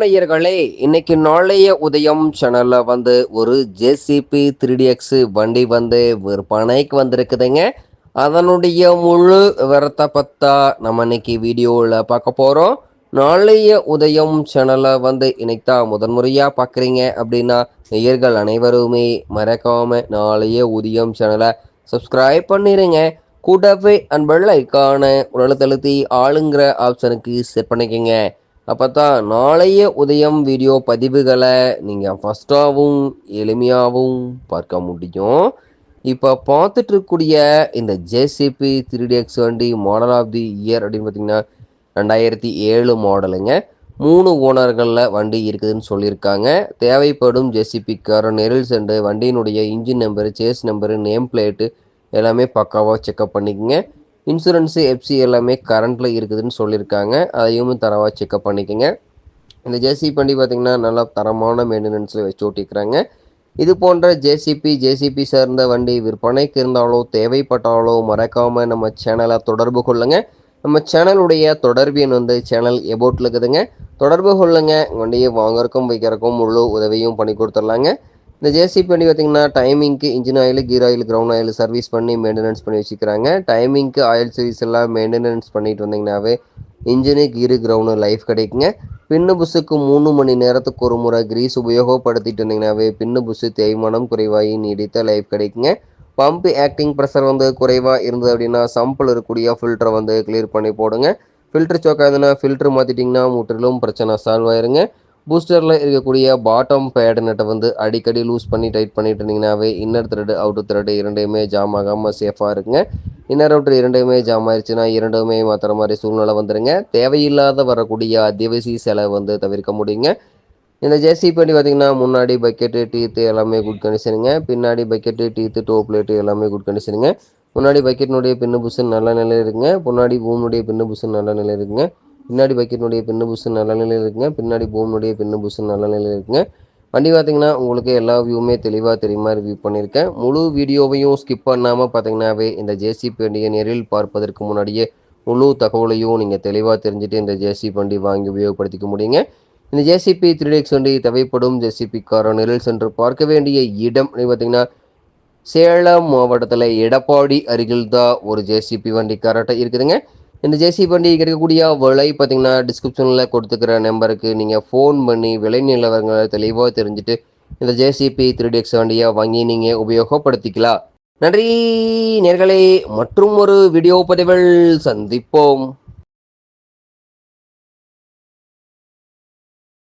நேயர்களே இன்னைக்கு நாளைய உதயம் சேனல்ல வந்து ஒரு ஜேசிபி த்ரீ எக்ஸ் வண்டி வந்து விற்பனைக்கு வந்திருக்குதுங்க. அதனுடைய முழு விவரத்தை பத்தா நம்ம இன்னைக்கு வீடியோவில் பார்க்க போகிறோம் நாளைய உதயம் சேனலை வந்து இன்னைக்கு தான் முதன்முறையாக பார்க்குறீங்க அப்படின்னா நேயர்கள் அனைவருமே மறக்காம நாளைய உதயம் சேனலை சப்ஸ்கிரைப் பண்ணிடுங்க கூடவே அன்பள் உடலை தழுத்தி ஆளுங்கிற ஆப்ஷனுக்கு செட் பண்ணிக்கோங்க. அப்போ தான் நாளைய உதயம் வீடியோ பதிவுகளை நீங்கள் ஃபஸ்ட்டாகவும் எளிமையாகவும் பார்க்க முடியும். இப்போ பார்த்துட்டு இருக்கக்கூடிய இந்த ஜேசிபி த்ரீ எக்ஸ் வண்டி மாடல் ஆஃப் தி இயர் அப்படின்னு பார்த்தீங்கன்னா ரெண்டாயிரத்தி ஏழு மாடலுங்க மூணு ஓனர்களில் வண்டி இருக்குதுன்னு சொல்லியிருக்காங்க. தேவைப்படும் ஜேசிபிக்கார நெரில் சென்று வண்டியினுடைய engine number chassis number name plate எல்லாமே பக்காவாக செக்அப் பண்ணிக்கோங்க. இன்சூரன்ஸு எஃப்சி எல்லாமே கரண்ட்டில் இருக்குதுன்னு சொல்லியிருக்காங்க. அதையும் தரவாக செக்அப் பண்ணிக்கோங்க. இந்த ஜேசிபி வண்டி பார்த்திங்கன்னா நல்லா தரமான மெயின்டெனன்ஸில் வச்சு ஓட்டிக்கிறாங்க இது போன்ற ஜேசிபி ஜேசிபி சார்ந்த வண்டி விற்பனைக்கு இருந்தாலோ தேவைப்பட்டாலோ மறக்காமல் நம்ம சேனலை தொடர்பு கொள்ளுங்க. நம்ம சேனலுடைய தொடர்பு எண் வந்து சேனல் எபோட்டில் இருக்குதுங்க. தொடர்பு கொள்ளுங்க. வண்டியை வாங்குறக்கும் வைக்கிறக்கும் முழு உதவியும் பண்ணி கொடுத்துர்லாங்க இந்த ஜேசிபி வண்டி பார்த்திங்கன்னா டைமிங்க்கு engine oil gear oil ground oil service பண்ணி மெயின்டெனன்ஸ் பண்ணி வச்சுக்கிறாங்க. டைமிங்க்கு ஆயில் சர்வீஸ் எல்லாம் மெயின்டெனன்ஸ் பண்ணிட்டு வந்தீங்கன்னாவே இன்ஜினு கீரு கிரவுண்டு லைஃப் கிடைக்குங்க. பின்னு புஸ்ஸுக்கு மூணு மணி நேரத்துக்கு ஒரு முறை கிரீஸ் உபயோகப்படுத்திட்டு இருந்தீங்கன்னாவே பின்னு புஸ்ஸு தேய்மானம் குறைவாகி நீடித்த லைஃப் கிடைக்குங்க. பம்பு ஆக்டிங் ப்ரெஷர் வந்து குறைவாக இருந்தது அப்படின்னா சம்பிள் இருக்கக்கூடிய ஃபில்டரை வந்து கிளியர் பண்ணி போடுங்க. ஃபில்டர் சோக்காதுன்னா ஃபில்டர் மாற்றிட்டிங்கன்னா முற்றிலும் பிரச்சனை சால்வ் ஆயிருங்க. பூஸ்டரில் இருக்கக்கூடிய பாட்டம் பேட் நட்டை வந்து அடிக்கடி லூஸ் பண்ணி டைட் பண்ணிட்டு இருந்தீங்கன்னாவே இன்னர் த்ரெட் அவுட்டர் த்ரெட் இரண்டையுமே ஜாம் ஆகாமல் சேஃபாக இருக்குங்க இன்னர் அவுட்டர் இரண்டையுமே ஜாம் ஆயிடுச்சுன்னா இரண்டுமே மாற்றுற மாதிரி சூழ்நிலை வந்துடுங்க தேவையில்லாத வரக்கூடிய அத்தியாவசிய செலவு வந்து தவிர்க்க முடியுங்க. இந்த ஜேசி பண்ணி பார்த்தீங்கன்னா முன்னாடி பக்கெட்டு டீத்து எல்லாமே குட் கண்டிஷனுங்க பின்னாடி பக்கெட்டு டீத்து டோ பிளேட்டு எல்லாமே குட் கண்டிஷனுங்க முன்னாடி பக்கெட்டினுடைய பின்னு புஷன் நல்ல நிலையில் இருக்குங்க முன்னாடி பூமுடைய பின்னு புஷன் நல்ல நிலையில் இருக்குங்க பின்னாடி பக்கெட்டினுடைய பின்னு புஷு நல்ல நிலையில் இருக்குங்க. பின்னாடி பூமினுடைய பின்னு புஷு நல்ல நிலையில் இருக்குங்க. வண்டி பார்த்தீங்கன்னா உங்களுக்கு எல்லா வியூவுமே தெளிவாக தெரியுமா ரிவ்யூ பண்ணியிருக்கேன். முழு வீடியோவையும் ஸ்கிப் பண்ணாமல் பார்த்தீங்கன்னாவே இந்த ஜேசிபி வண்டியை நேரில் பார்ப்பதற்கு முன்னாடியே முழு தகவலையும் நீங்கள் தெளிவாக தெரிஞ்சுட்டு இந்த ஜேசிபி வண்டி வாங்கி உபயோகப்படுத்திக்க முடியுங்க. இந்த ஜேசிபி த்ரீ டேக்ஸ் வண்டி தேவைப்படும் ஜேசிபி காரை நேரில் சென்று பார்க்க வேண்டிய இடம் பார்த்தீங்கன்னா சேலம் மாவட்டத்தில் எடப்பாடி அருகில் தான் ஒரு ஜேசிபி வண்டி கரெக்டாக இருக்குதுங்க. இந்த ஜேசிபி வண்டிக்கு கிடைக்கக்கூடிய விலை பார்த்தீங்கன்னா டிஸ்கிரிப்ஷனில் கொடுத்துக்கிற நம்பருக்கு நீங்கள் ஃபோன் பண்ணி விலை நிலவரங்களை தெளிவாக தெரிஞ்சுட்டு இந்த ஜேசிபி த்ரீ எக்ஸ் வண்டியை வாங்கி நீங்கள் உபயோகப்படுத்திக்கலாம். நன்றி நேர்களே மற்றும் ஒரு வீடியோ பதிவில் சந்திப்போம்.